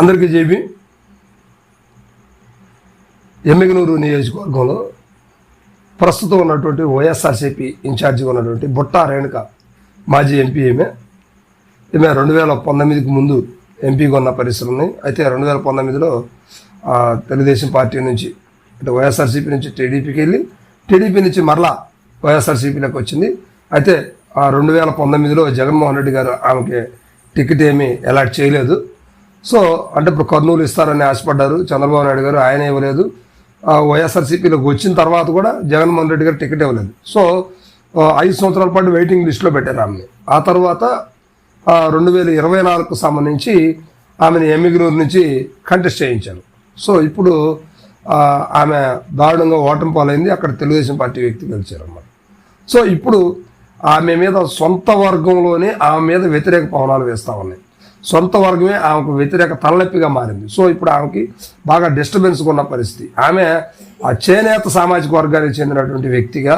అందరికీ చెప్పి ఎమ్మిగనూరు నియోజకవర్గంలో ప్రస్తుతం ఉన్నటువంటి వైఎస్ఆర్సీపీ ఇన్ఛార్జిగా ఉన్నటువంటి బుట్టా రేణుక మాజీ ఎంపీ ఈమె. ఈమె రెండు వేల పంతొమ్మిదికి ముందు ఎంపీగా ఉన్న పరిస్థితులు ఉన్నాయి. అయితే రెండు వేల పంతొమ్మిదిలో తెలుగుదేశం పార్టీ నుంచి అంటే వైఎస్ఆర్సీపీ నుంచి టీడీపీకి వెళ్ళి టీడీపీ నుంచి మరలా వైఎస్ఆర్సీపీలోకి వచ్చింది. అయితే ఆ రెండు వేల పంతొమ్మిదిలో జగన్మోహన్ రెడ్డి గారు ఆమెకి టికెట్ ఏమీ అలాట్ చేయలేదు. సో అంటే ఇప్పుడు కర్నూలు ఇస్తారని ఆశపడ్డారు. చంద్రబాబు నాయుడు గారు ఆయన ఇవ్వలేదు. వైఎస్ఆర్సీపీలోకి వచ్చిన తర్వాత కూడా జగన్మోహన్ రెడ్డి గారు టికెట్ ఇవ్వలేదు. సో ఐదు సంవత్సరాల పాటు వెయిటింగ్ లిస్ట్లో పెట్టారు ఆమెని. ఆ తర్వాత రెండు వేల ఇరవై నాలుగుకు సంబంధించి ఆమెను ఎమ్మిగనూరు నుంచి కంటెస్ట్ చేయించారు. సో ఇప్పుడు ఆమె దారుణంగా ఓటమి పాలైంది. అక్కడ తెలుగుదేశం పార్టీ వ్యక్తి గెలిచారు అన్నమాట. సో ఇప్పుడు ఆమె మీద సొంత వర్గంలోనే ఆమె మీద వ్యతిరేక పవనాలు వేస్తూ ఉన్నాయి. సొంత వర్గమే ఆమెకు వ్యతిరేక తలనొప్పిగా మారింది. సో ఇప్పుడు ఆమెకి బాగా డిస్టర్బెన్స్ ఉన్న పరిస్థితి. ఆమె ఆ చేనేత సామాజిక వర్గానికి చెందినటువంటి వ్యక్తిగా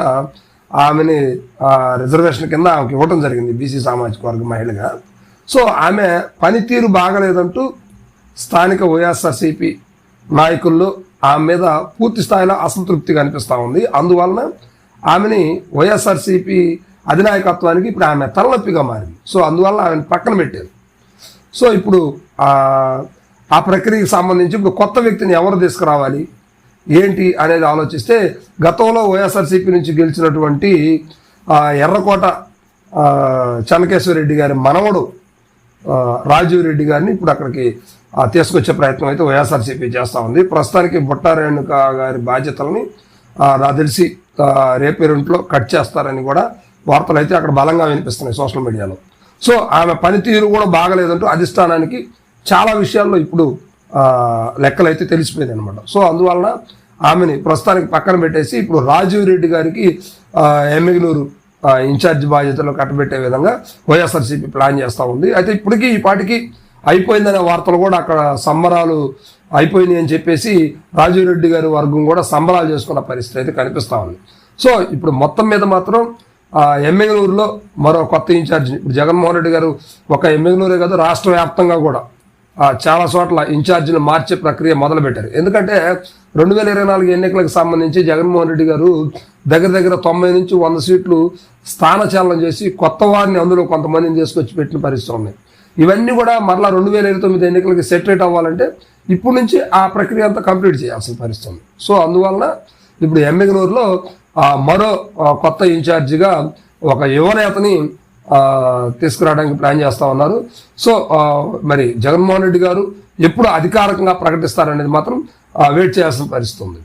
ఆమెని రిజర్వేషన్ కింద ఆమెకి ఇవ్వడం జరిగింది బీసీ సామాజిక వర్గ మహిళగా. సో ఆమె పనితీరు బాగలేదంటూ స్థానిక వైఎస్ఆర్సీపీ నాయకుల్లో ఆమె మీద పూర్తి స్థాయిలో అసంతృప్తి కనిపిస్తూ ఉంది. అందువలన ఆమెని వైఎస్ఆర్సీపీ అధినాయకత్వానికి ఇప్పుడు ఆమె తలనొప్పిగా మారింది. సో అందువల్ల ఆమెను పక్కన పెట్టారు. సో ఇప్పుడు ఆ ప్రక్రియకు సంబంధించి ఇప్పుడు కొత్త వ్యక్తిని ఎవరు తీసుకురావాలి? ఏంటి అనేది ఆలోచిస్తే గతంలో వైఎస్ఆర్సీపీ నుంచి గెలిచినటువంటి ఎర్రకోట ఆ, చెన్నకేశ్వర రెడ్డి గారి మనవడు రాజీవ్ రెడ్డి గారిని ఇప్పుడు అక్కడికి తీసుకొచ్చే ప్రయత్నం అయితే వైఎస్ఆర్సీపీ చేస్తూ ఉంది. ప్రస్తుతానికి బుట్టారేణుక గారి బాధ్యతలని నాకు తెలిసి రేపేరింట్లో కట్ చేస్తారని కూడా వార్తలు అయితే అక్కడ బలంగా వినిపిస్తున్నాయి సోషల్ మీడియాలో. సో ఆమె పనితీరు కూడా బాగలేదంటూ అధిష్టానానికి చాలా విషయాల్లో ఇప్పుడు లెక్కలైతే లెక్కలు అయితే తెలిసిపోయింది అనమాట సో అందువలన ఆమెని ప్రస్తుతానికి పక్కన పెట్టేసి ఇప్పుడు రాజీవ్ రెడ్డి గారికి ఆ, ఎమ్మిగనూరు ఇన్ఛార్జ్ బాధ్యతలు కట్టబెట్టే విధంగా వైఎస్ఆర్సీపీ ప్లాన్ చేస్తూ ఉంది. అయితే ఇప్పటికీ ఈ పాటికి అయిపోయిందనే వార్తలు కూడా అక్కడ సంబరాలు అయిపోయినాయి అని చెప్పేసి రాజీవ్ రెడ్డి గారి వర్గం కూడా సంబరాలు చేసుకున్న పరిస్థితి అయితే కనిపిస్తూ ఉంది. సో ఇప్పుడు మొత్తం మీద మాత్రం ఎమ్మెగనూరులో మరో కొత్త ఇన్ఛార్జ్ ఇప్పుడు జగన్మోహన్ రెడ్డి గారు ఒక ఎమ్మెగనూరే కాదు రాష్ట్ర వ్యాప్తంగా కూడా చాలా చోట్ల ఇన్ఛార్జిని మార్చే ప్రక్రియ మొదలుపెట్టారు. ఎందుకంటే రెండు వేల ఇరవై నాలుగు ఎన్నికలకు సంబంధించి జగన్మోహన్ రెడ్డి గారు దగ్గర దగ్గర తొంభై నుంచి వంద సీట్లు స్థానచలనం చేసి కొత్త వారిని అందులో కొంతమందిని తీసుకొచ్చి పెట్టిన పరిస్థితి ఉన్నాయి ఇవన్నీ కూడా మరలా రెండు వేల ఇరవై తొమ్మిది ఎన్నికలకి సెటరేట్ అవ్వాలంటే ఇప్పుడు నుంచి ఆ ప్రక్రియ అంతా కంప్లీట్ చేయాల్సిన పరిస్థితి సో అందువలన ఇప్పుడు ఎమ్మెగనూరులో మరో కొత్త ఇన్ఛార్జిగా ఒక యువనేతని తీసుకురావడానికి ప్లాన్ చేస్తా ఉన్నారు. సో మరి జగన్మోహన్ రెడ్డి గారు ఎప్పుడు అధికారికంగా ప్రకటిస్తారనేది మాత్రం వెయిట్ చేయాల్సిన పరిస్థితి ఉంది.